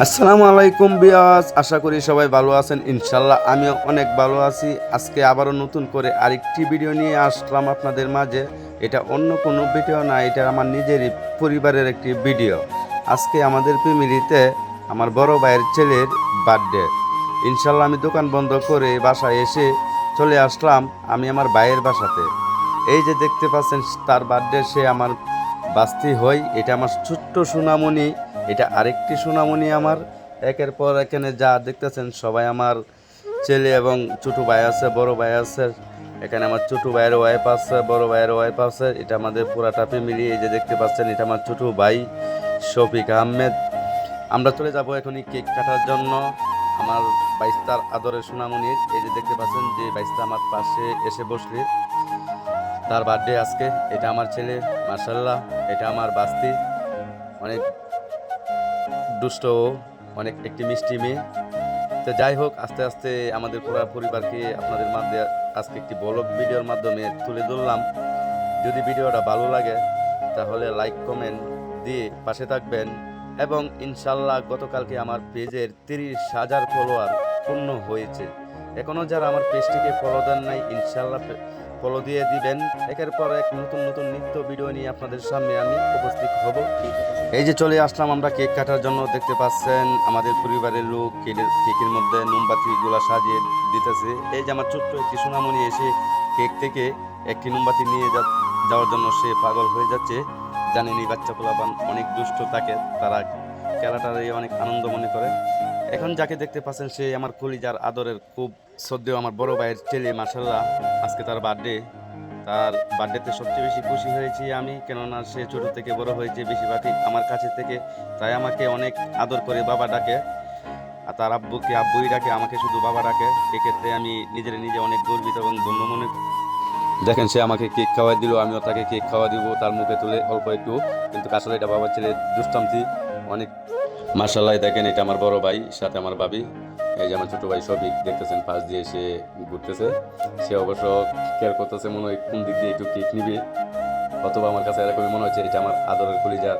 আসসালামু আলাইকুম বিয়াস, আশা করি সবাই ভালো আছেন, ইনশাল্লাহ আমিও অনেক ভালো আছি। আজকে আবারও নতুন করে আরেকটি ভিডিও নিয়ে আসলাম আপনাদের মাঝে। এটা অন্য কোনো ভিডিও না, এটা আমার নিজেরই পরিবারের একটি ভিডিও। আজকে আমাদের ফ্যামিলিতে আমার বড় ভাইয়ের ছেলের বার্থডে। ইনশাল্লাহ আমি দোকান বন্ধ করে বাসায় এসে চলে আসলাম আমি আমার ভাইয়ের বাসাতে। এই যে দেখতে পাচ্ছেন, তার বার্থডে সে আমার বাস্তি হই, এটা আমার ছোট্ট সোনামণি। এটা আরেকটি সুনামনি আমার। একের পর এখানে যা দেখতেছেন, সবাই আমার ছেলে এবং ছোট ভাই আছে, বড় ভাই আছে। এখানে আমার ছোট ভাইয়ের ওয়াইফ আছে, বড় ভাইয়ের ওয়াইফ আছে। এটা আমাদের পুরাটা ফ্যামিলি এই যে দেখতে পাচ্ছেন, এটা আমার ছোট ভাই শফিক আহমেদ। আমরা চলে যাব এখনই কেক কাটার জন্য। আমার বাইস্তার আদরে সোনামণির এই যে দেখতে পাচ্ছেন যে বাইস্তা আমার পাশে এসে বসলে। তার বার্থডে আজকে, এটা আমার ছেলে মার্শাল্লাহ এটা আমার বাস্তি। অনেক দুষ্ট অনেক একটি মিষ্টি মেয়ে। তো যাই হোক, আস্তে আস্তে আমাদের পুরো পরিবারকে আপনাদের মাধ্যমে আজকে একটি ব্লগ ভিডিওর মাধ্যমে তুলে ধরলাম। যদি ভিডিওটা ভালো লাগে, তাহলে লাইক কমেন্ট দিয়ে পাশে থাকবেন এবং ইনশাল্লাহ গতকালকে আমার পেজের তিরিশ হাজার ফলোয়ার পূর্ণ হয়েছে। এখনও যারা আমার পেজটিকে ফলো দেন নাই, ইনশাল্লাহ ফলো দিয়ে দিবেন। একের পর এক নতুন নতুন নিত্য ভিডিও নিয়ে আপনাদের সামনে আমি উপস্থিত হব। এই যে চলে আসলাম আমরা কেক কাটার জন্য, দেখতে পাচ্ছেন আমাদের পরিবারের লোক কেকের কেকের মধ্যে মোমবাতিগুলো সাজিয়ে দিতেছে। এই যে আমার ছোট্ট একটি সোনামণি এসে কেক থেকে একটি মোমবাতি নিয়ে যাওয়ার জন্য সে পাগল হয়ে যাচ্ছে। জানেন এই বাচ্চা পোলাপান অনেক দুষ্ট থাকে তারা খেলাটারে অনেক আনন্দ মনে করে। এখন যাকে দেখতে পাচ্ছেন, সে আমার কলিজার আদরের খুব শ্রদ্ধেয় আমার বড় ভাইয়ের ছেলে মাসাল্লাহ আজকে তার বার্থডে তার বার্থডেতে সবচেয়ে বেশি খুশি হয়েছি আমি, কেননা সে ছোট থেকে বড় হয়েছে বেশিরভাগই আমার কাছে থেকে। তাই আমাকে অনেক আদর করে বাবা ডাকে। আর তার আব্বুকে আব্বুই ডাকে আমাকে শুধু বাবা ডাকে। এক্ষেত্রে আমি নিজের নিজে অনেক গর্বিত এবং ধন্য মনে। দেখেন, সে আমাকে কেক খাওয়াই দিল, আমিও তাকে কেক খাওয়া দিব তার মুখে তুলে অল্প একটু। কিন্তু আসলে এটা বাবার ছেলে দুষ্টান্তি অনেক মার্শাল্লাহ দেখেন এটা আমার বড় ভাই, সাথে আমার ভাবি। এই যে আমার ছোটো ভাই সবই দেখতেছেন, পাশ দিয়ে এসে ঘুরতেছে। সে অবশ্য কেয়ার করতেছে মনে হয় কোন দিক দিয়ে একটু কেক নিবে। অথবা আমার কাছে এরকমই মনে হচ্ছে, এটা আমার আদরের কলিজা